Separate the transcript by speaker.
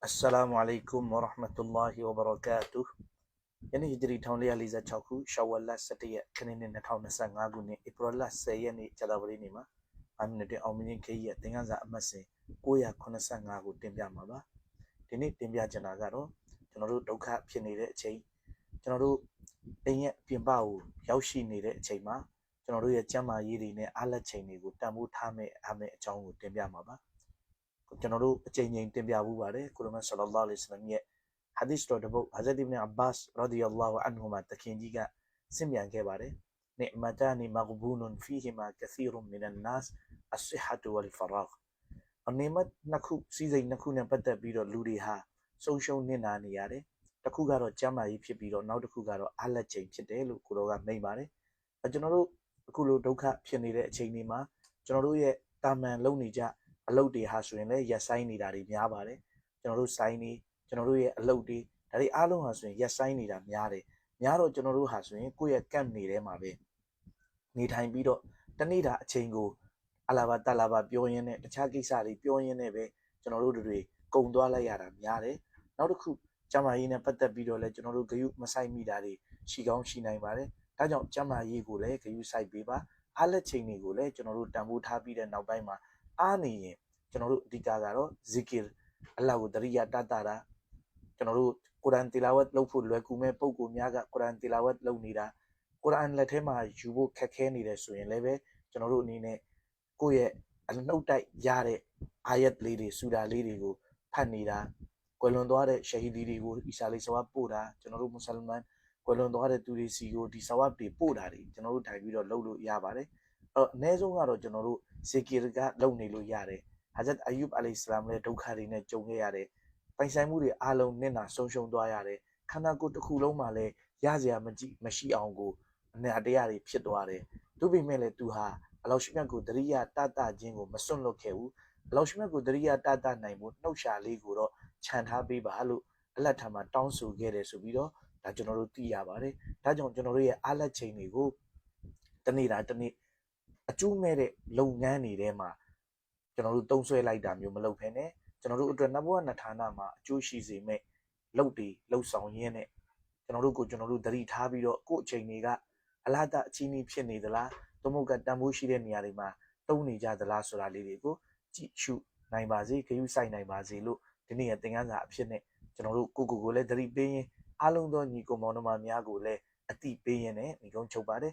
Speaker 1: Assalamu alaikum wa rahmatullahi wa barakatuh ယနေ့ဟီဂျရီ1446ခုရှောဝလ17ရက်ခရစ်နှစ်2025ခုနှစ်ဧပြီလ10ရက်နေ့ဇာတာပတိနေ့မှာအမီနတင်အောင်မင်းခေးရဲ့သင်္ကန်းစာအမှတ်စဉ်985ကိုတင်ပြမှာပါဒီနေ့တင်ပြချင်တာကတော့ကျွန်တော်တို့ဒုက္ခဖြစ်နေတဲ့အချိန်ကျွန်တော်တို့အိမ်ရဲ့ပြင်ပကိုရောက်ရှိနေတဲ့အချိန်မှာကျွန်တော်တို့ရဲ့ကျမ်းမာရေးတွေနဲ့အားလက်ချိန်တွေကိုတန်ဖိုးထားမဲ့အမဲ့အကြောင်းကိုတင်ပြမှာပါ ကျွန်တော်တို့အချိန်ချင်းတင်ပြဘူးပါတယ်ကုရ်မန်ဆလ္လာလာလဟ်အလိုင်းဝါဆလမ်ရဲ့ hadith တော်တစ်ပုဒ် Hazrat Ibn Abbas radiyallahu anhu မှာတခင်ကြီးကဆင့်ပြန်ခဲ့ပါတယ်။ ni'matani maghbunun fihima kathirun minan nas as-sihhatu wal faragh အနေမနှစ်ခုစီးစိမ်နှစ်ခုနဲ့ပတ်သက်ပြီးတော့လူတွေဟာဆုံးရှုံးနေတာနေရတယ်။တစ်ခုကတော့ကျမ်းမာရေးဖြစ်ပြီးတော့နောက်တစ်ခုကတော့အားလက်ချိန်ဖြစ်တယ်လို့ကိုတော်ကမိန့်ပါတယ်။အဲကျွန်တော်တို့အခုလိုဒုက္ခဖြစ်နေတဲ့အချိန်တွေမှာကျွန်တော်တို့ရဲ့တာမန်လုံနေကြ အလုပ်တွေဟာဆိုရင်လည်းရက်ဆိုင်နေတာတွေများပါတယ်။ကျွန်တော်တို့ဆိုင်နေကျွန်တော်တို့ရဲ့အလုပ်တွေဒါတွေအားလုံးဟာဆိုရင်ရက်ဆိုင်နေတာများတယ်များတော့ကျွန်တော်တို့ဟာဆိုရင်ကိုယ့်ရဲ့ကန့်နေထဲမှာပဲနေထိုင်ပြီးတော့တနေ့တာအချိန်ကိုအလာဘာတလာဘာပြောရင်းနဲ့တခြားကိစ္စတွေပြောရင်းနဲ့ပဲကျွန်တော်တို့တွေကုံသွားလိုက်ရတာများတယ်နောက်တစ်ခုကျမကြီးနဲ့ပတ်သက်ပြီးတော့လဲကျွန်တော်တို့ဂယုမဆိုင်မိတာတွေရှိကောင်းရှိနိုင်ပါတယ်ဒါကြောင့်ကျမကြီးကိုလည်းဂယုဆိုင်ပေးပါအားလက်ချိန်တွေကိုလည်းကျွန်တော်တို့တန်ဖိုးထားပြီးတဲ့နောက်ပိုင်းမှာအားနေရင် ကျွန်တော်တို့အဓိကကတော့ဇီကီအလ္လာဟ်ကိုတရိယာတတ်တာကျွန်တော်တို့ကုရ်အာန်တီလာဝတ်လုပ်ဖို့လွယ်ကူမဲ့ပုံကိုများကကုရ်အာန်တီလာဝတ်လုပ်နေတာကုရ်အာန်လက်ထဲမှာယူဖို့ခက်ခဲနေတယ်ဆိုရင်လည်းပဲကျွန်တော်တို့အနေနဲ့ကိုယ့်ရဲ့အနှုတ်တိုက်ရတဲ့အာယတ်လေးတွေဆူတာလေးတွေကိုဖတ်နေတာကွယ်လွန်သွားတဲ့ရှဟီဒီတွေကိုအီစာလေးဆဝပ်ပို့တာကျွန်တော်တို့မွတ်စလမန်ကွယ်လွန်သွားတဲ့သူတွေစီကိုဒီဆဝပ်တွေပို့တာတွေကျွန်တော်တို့ထိုင်ပြီးတော့လုပ်လို့ရပါတယ်အဲ့တော့အနည်းဆုံးကတော့ကျွန်တော်တို့ဇီကီရကလုပ်နေလို့ရတယ် ဟာဇတ်အယူဘ်အလိုင်စလမ်ရဲ့ဒုက္ခတွေနဲ့ကြုံခဲ့ရတဲ့ပိုင်ဆိုင်မှုတွေအားလုံးနစ်နာဆုံးရှုံးသွားရတယ်ခန္ဓာကိုယ်တစ်ခုလုံးမှာလည်းရစရာမကြည့်မရှိအောင်ကိုအနာတရားတွေဖြစ်သွားတယ်သူ့ပေမဲ့လည်းသူဟာအလောရှိမြတ်ကိုတရိယာတတခြင်းကိုမစွန့်လွတ်ခဲ့ဘူးအလောရှိမြတ်ကိုတရိယာတတနိုင်ဖို့နှုတ်ရှာလေးကိုတော့ခြံထားပေးပါလို့အလတ်ထံမှာတောင်းဆိုခဲ့တယ်ဆိုပြီးတော့ဒါကျွန်တော်တို့သိရပါတယ်ဒါကြောင့်ကျွန်တော်တို့ရဲ့အားလက်ချိန်တွေကိုတနေ့တာတနေ့အကျိုးမဲ့တဲ့လုပ်ငန်းတွေထဲမှာ ကျွန်တော်တို့တုံးဆွဲလိုက်တာမျိုးမလုပ်ဖ ೇನೆ ကျွန်တော်တို့အတွက်နဘဝနဌာနမှာအကျိုးရှိစေမဲ့လုပ်တွေလှုပ်ဆောင်ရင်းနဲ့ကျွန်တော်တို့ကိုကျွန်တော်တို့သတိထားပြီးတော့ကိုယ့်အချိန်တွေကအလားတအချင်းကြီးဖြစ်နေသလားသို့မဟုတ်ကတန်ဖိုးရှိတဲ့နေရာတွေမှာတုံးနေကြသလားဆိုတာလေးတွေကိုကြည့်ရှုနိုင်ပါစေခရူးဆိုင်နိုင်ပါစေလို့ဒီနေ့ရဲ့သင်ခန်းစာအဖြစ်နဲ့ကျွန်တော်တို့ကိုကိုကိုလည်းသတိပေးရင်အားလုံးသောညီကိုမောင်နှမများကိုလည်းအတိပေးရင်လည်းဒီကုန်းချုပ်ပါတယ်